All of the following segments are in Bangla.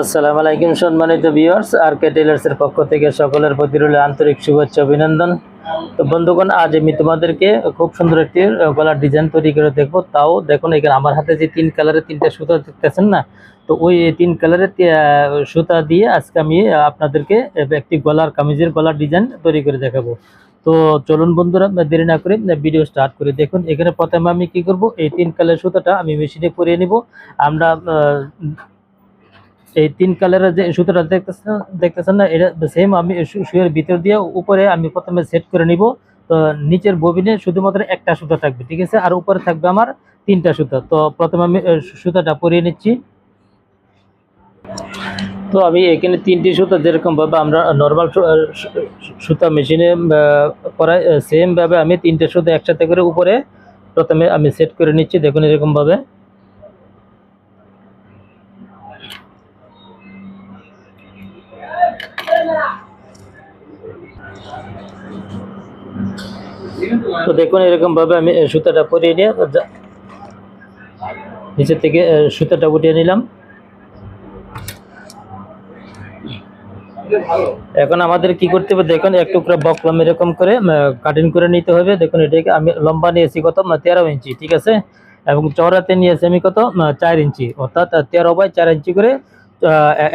আসসালামু আলাইকুম সম্মানিত ভিউয়ার্স আর কে টেলার্সের পক্ষ থেকে সকলের প্রতি রইল আন্তরিক শুভেচ্ছা, অভিনন্দন। তো বন্ধুগণ, আজ আমি তোমাদেরকে খুব সুন্দর একটি গলার ডিজাইন তৈরি করে দেখব। তাও দেখুন, এখানে আমার হাতে যে তিন কালারের তিনটা সুতা দেখতেছেন না, তো ওই তিন কালারের সুতা দিয়ে আজকে আমি আপনাদেরকে একটি গলার কামিজের গলার ডিজাইন তৈরি করে দেখাবো। তো চলুন বন্ধুরা দেরি না করে ভিডিও স্টার্ট করে দেখুন। এখানে প্রথমে আমি কি করব, এই তিন কালার সুতাটা আমি মেশিনে পরিয়ে নিব। আমরা এই তিন কালারের যে সুতোটা দেখতেছেন দেখতেছেন না, এটা সেম আমি শুয়ের ভিতর দিয়ে উপরে আমি প্রথমে সেট করে নিব। তো নিচের ববিনে শুধুমাত্র একটা সুতো থাকবে, ঠিক আছে? আর উপরে থাকবে আমার তিনটা সুতো। তো প্রথমে আমি সুতোটা পরিয়ে নিচ্ছি। তো আমি এখানে তিনটি সুতো যেরকম ভাবে আমরা নর্মাল সুতা মেশিনে করাই সেমভাবে আমি তিনটে সুতো একসাথে করে উপরে প্রথমে আমি সেট করে নিচ্ছি। দেখুন এরকম তো দেখুন এরকম ভাবে আমি সুতাটা পরিয়ে নিয়ে নিচের থেকে সুতাটা উঠিয়ে নিলাম। এখন আমাদের কি করতে হবে, দেখুন, এক টুকরা বকলাম এরকম করে কাটিং করে নিতে হবে। দেখুন, এটাকে আমি লম্বা নিয়েছি কত? তেরো ইঞ্চি, ঠিক আছে? এবং চওড়াতে নিয়েছি আমি কত? চার ইঞ্চি, অর্থাৎ তেরো বাই চার ইঞ্চি করে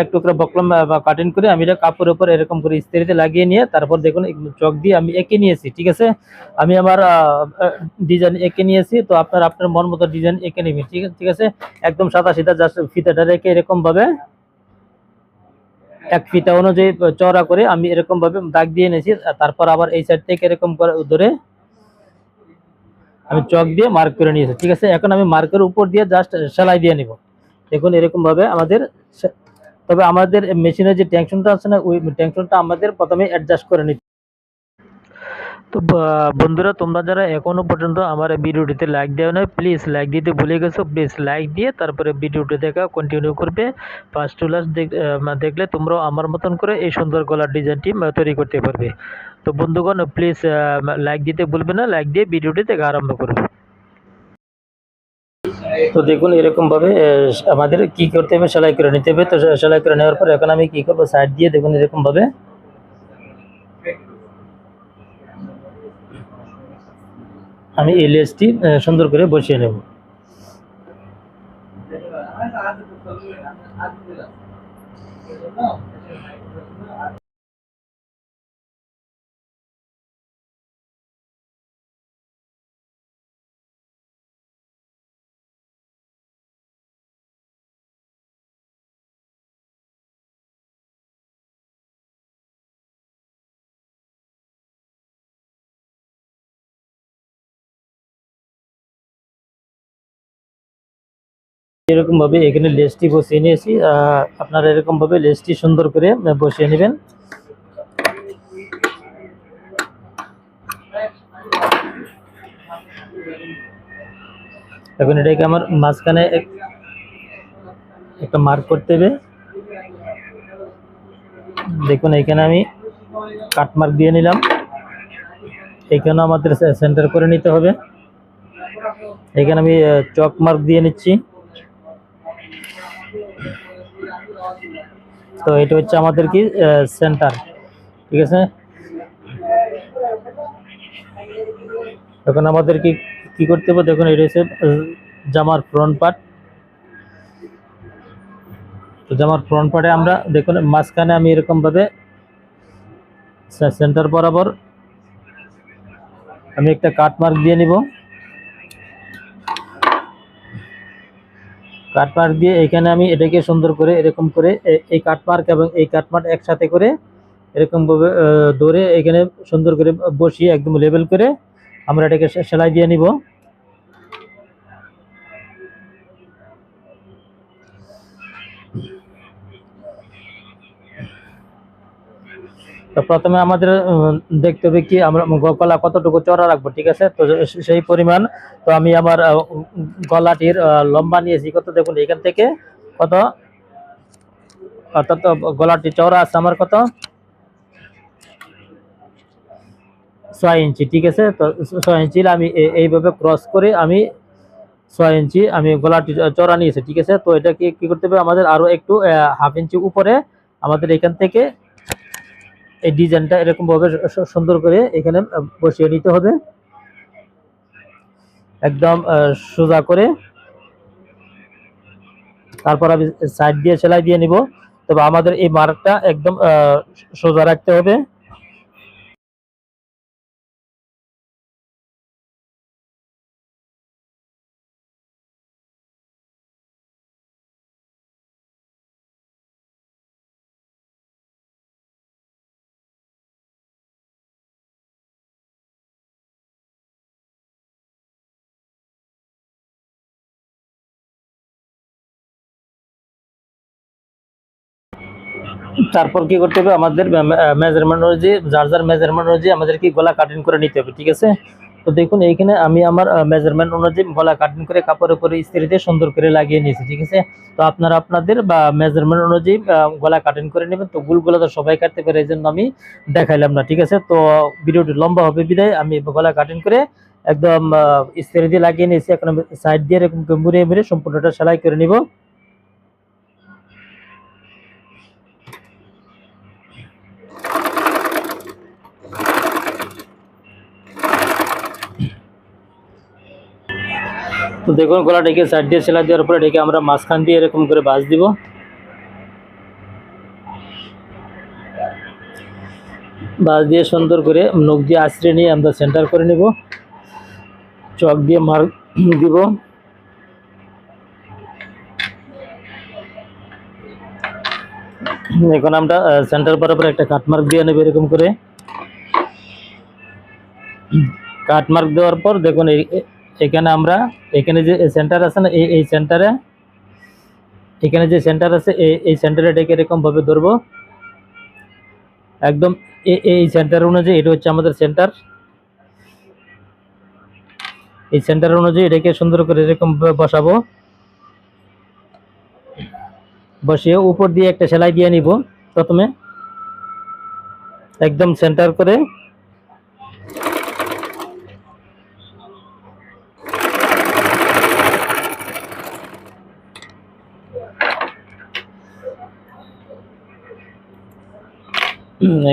এক টুকরা বকলাম কাটিং করে আমি এটা কাপড়ের উপর এরকম করে ইস্ত্রিতে লাগিয়ে নিয়ে তারপর দেখুন চক দিয়ে আমি এঁকে নিয়েছি, ঠিক আছে? আমি আমার ডিজাইন এঁকে নিয়েছি, তো আপনার আপনার মন মতো ডিজাইন এঁকে নেবেন, ঠিক ঠিক আছে? একদম সাদা সিধা জাস্ট ফিতাটা রেখে এরকমভাবে, এক ফিতা অনুযায়ী চওড়া করে আমি এরকমভাবে দাগ দিয়ে নিয়েছি তারপর আবার এই সাইড থেকে এরকম করে ধরে আমি চক দিয়ে মার্ক করে নিয়েছি, ঠিক আছে? এখন আমি মার্কের উপর দিয়ে জাস্ট সেলাই দিয়ে নিব। দেখুন, এরকম ভাবে আমাদের তবে আমাদের মেশিনের যে টেনশনটা আছে না, ওই টেনশনটা আমাদের প্রথমে অ্যাডজাস্ট করে নিতে তো বন্ধুরা, তোমরা যারা এখনও পর্যন্ত আমার ভিডিওটিতে লাইক দেওয়া নয় প্লিজ লাইক দিতে ভুলে গেছো প্লিজ লাইক দিয়ে তারপরে ভিডিওটি দেখা কন্টিনিউ করবে। ফার্স্ট টু লাস্ট দেখলে তোমরাও আমার মতন করে এই সুন্দর গলার ডিজাইনটি তৈরি করতে পারবে। তো বন্ধুগণ প্লিজ লাইক দিতে ভুলবে না লাইক দিয়ে ভিডিওটি দেখা আরম্ভ করবে। তো দেখুন এরকম ভাবে আমাদের কি করতে হবে, সেলাই করে নিতে হবে। তো সেলাই করে নেওয়ার পর এখন আমি কি করব সাইড দিয়ে দেখুন এরকম ভাবে আমি এই লেসটি সুন্দর করে বসিয়ে নেব। এরকম ভাবে এখানে লেসটি বসিয়ে নিয়েছি আপনারা এরকম ভাবে লেসটি সুন্দর করে বসিয়ে নেবেন। এখন এটাকে আমার মাঝখানে এক- একটা মার্ক করতে হবে। দেখুন, এখানে আমি কাট মার্ক দিয়ে নিলাম। এখানে আমাদের সেন্টার করে নিতে হবে। এখানে আমি চক মার্ক দিয়ে নিচ্ছি। তো এটা হচ্ছে আমাদের কি সেন্টার ঠিক আছে? এখন আমাদের কি কি করতে হবে? দেখুন, এটা হচ্ছে জামার ফ্রন্ট পার্ট তো জামার ফ্রন্ট পার্টে আমরা, দেখুন, মাঝখানে আমি এরকম ভাবে সেন্টার বরাবর আমি একটা কাট মার্ক দিয়ে নিব। কাট মার্ক দিয়ে এখানে আমি এটাকে সুন্দর করে এরকম করে এই কাটমার্ক এবং এই কাটমার্ক একসাথে করে এরকম ভাবে আহ, ধরে এখানে সুন্দর করে বসিয়ে একদম লেবেল করে আমরা এটাকে সেলাই দিয়ে নিব। তো প্রথমে আমাদের দেখতে হবে কি আমরা গলা কতটুকু চড়া রাখব, ঠিক আছে? তো সেই পরিমাণ, তো আমি আমার গলাটির লম্বা নিয়েছি, কত দেখুন, এখান থেকে কত? অর্থাৎ গলাটি চওড়া আছে আমার কত? ছয় ইঞ্চি, ঠিক আছে? তো ছয় ইঞ্চি আমি এইভাবে ক্রস করে আমি ছয় ইঞ্চি আমি গলাটি চড়া নিয়েছি, ঠিক আছে? তো এটা কি করতে হবে? আমাদের আরও একটু হাফ ইঞ্চি উপরে আমাদের এখান থেকে এই ডিজাইনটা এরকম ভাবে সুন্দর করে এখানে বসিয়ে নিতে হবে। একদম সোজা করে। তারপর আমি সাইড দিয়ে সেলাই দিয়ে নিব। তবে আমাদের এই মার্কটা একদম সোজা রাখতে হবে। তারপর কি করতে হবে? আমাদের মেজারমেন্ট অনুযায়ী যার যার মেজারমেন্ট অনুযায়ী আমাদের কি গলা কাটিং করে নিতে হবে ঠিক আছে? তো দেখুন এইখানে আমি আমার মেজারমেন্ট অনুযায়ী গলা কাটিং করে কাপড়ের উপরে ইস্ত্রি দিয়ে সুন্দর করে লাগিয়ে নিয়েছি ঠিক আছে? তো আপনারা আপনাদের বা মেজারমেন্ট অনুযায়ী গলা কাটিং করে নেবেন। তো গুলগুলো তো সবাই কাটতে পারে এই জন্য আমি দেখাইলাম না ঠিক আছে? তো ভিডিওটি লম্বা হবে বিদায়। আমি গলা কাটিং করে একদম আহ, ইস্ত্রি দিয়ে লাগিয়ে নিয়েছি। এখন সাইড দিয়ে এরকম মুড়িয়ে মুড়িয়ে সম্পূর্ণটা সেলাই করে নিব। তো দেখুন গলাটাকে সাইড দিয়ে সেলাই দেওয়ার পরে এটাকে আমরা মাঝখান দিয়ে এরকম করে বাজ দিব। বাজ দিয়ে সুন্দর করে নখ দিয়ে আশ্রয় নিয়ে আমরা সেন্টার করে নিব। চক দিয়ে মার্ক দিব। এখন আমরা সেন্টার বরাবর একটা কাট মার্ক দিয়ে নেব এরকম করে। কাট মার্ক দেওয়ার পর দেখুন এখানে আমরা, এখানে যে সেন্টার আছে না, এই সেন্টারে এখানে যে সেন্টার আছে, এই সেন্টারে এটাকে এরকম ভাবে ধরবো? একদম এই সেন্টার অনুযায়ী এটা হচ্ছে আমাদের সেন্টার এই সেন্টার অনুযায়ী এটাকে সুন্দর করে এরকম বসাবো। বসিয়ে উপর দিয়ে একটা সেলাই দিয়ে নিব প্রথমে। একদম সেন্টার করে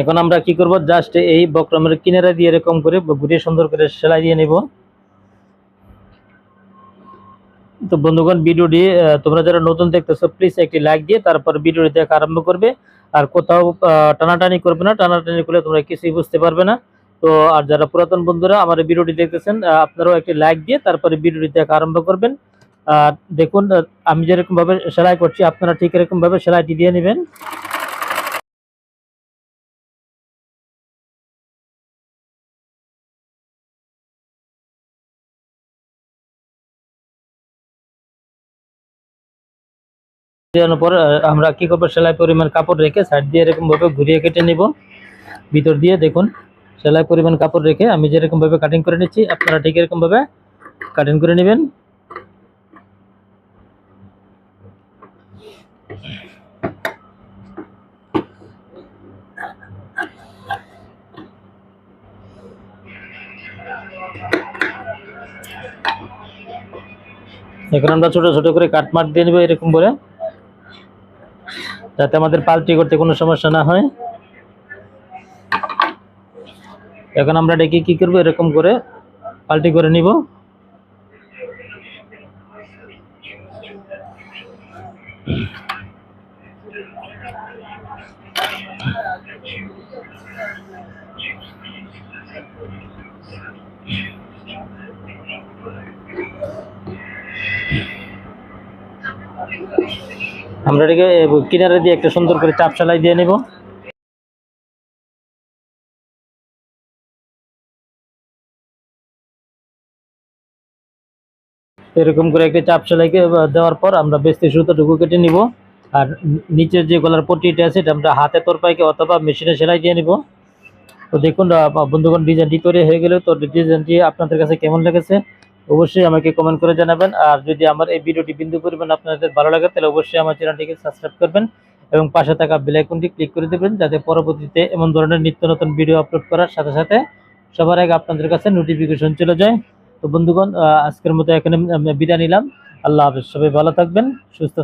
এখন আমরা কি করব? জাস্ট এই বক্রমের কিনারা দিয়ে এরকম করে ঘুরিয়ে সুন্দর করে সেলাই দিয়ে নেব। তো বন্ধুগণ, ভিডিওটি তোমরা যারা নতুন দেখতেছো প্লিজ একটি লাইক দিয়ে তারপর ভিডিওটি দেখা আরম্ভ করবে। আর কোথাও টানাটানি করবে না, টানাটানি করলে তোমরা কিছুই বুঝতে পারবে না। তো আর যারা পুরাতন বন্ধুরা আমার ভিডিওটি দেখতেছেন আপনারাও একটি লাইক দিয়ে তারপরে ভিডিওটি দেখা আরম্ভ করবেন। আর দেখুন আমি যেরকম ভাবে সেলাই করছি, আপনারা ঠিক এরকম ভাবে সেলাইটি দিয়ে নেবেন। দেওয়ানোর পর আমরা কি করব? সেলাই পরিমাণ কাপড় রেখে সাইড দিয়ে এরকম ভাবে ঘুরিয়ে কেটে নিব। ভিতর দিয়ে দেখুন, সেলাই পরিমাণ কাপড় রেখে আমি যেরকম ভাবে কাটিং করে নিচ্ছি, আপনারা ঠিক এরকম ভাবে কাটিং করে নেবেন। এখন আমরা ছোট ছোট করে কাট মার দিয়ে নেব এরকম করে যাতে আমাদের পাল্টি করতে কোনো সমস্যা না হয়। এখন আমরা ডেকে কি করব? এরকম করে পাল্টি করে নিব। আমরা এটাকে কিনারে দিয়ে একটা সুন্দর করে চাপ সেলাই দিয়ে নিব। এরকম করে একটা চাপ সেলাইকে দেওয়ার পর আমরা বেস্তি সুতোটুকু কেটে নিব। আর নিচের যে গলার পট্টিটা আছে, এটা আমরা হাতে তরপাইকে অথবা মেশিনে সেলাই দিয়ে নিব। তো দেখুন বন্ধুগণ, ডিজাইনটি তৈরি হয়ে গেলে। তো ডিজাইনটি আপনাদের কাছে কেমন লেগেছে? অবশ্যই আমাকে কমেন্ট করে জানাবেন। আর যদি আমার এই ভিডিওটি বিন্দু পরিমাণ আপনাদের ভালো লাগে, তাহলে অবশ্যই আমার চ্যানেলটিকে সাবস্ক্রাইব করবেন এবং পাশে থাকা বেলাইকনটি ক্লিক করে দেবেন, যাতে পরবর্তীতে এমন ধরনের নিত্য নতুন ভিডিও আপলোড করার সাথে সাথে সবার আগে আপনাদের কাছে নোটিফিকেশন চলে যায়। তো বন্ধুগণ আজকের মতো এখানে বিদায় নিলাম। আল্লাহ হাফেজ। সবাই ভালো থাকবেন, সুস্থ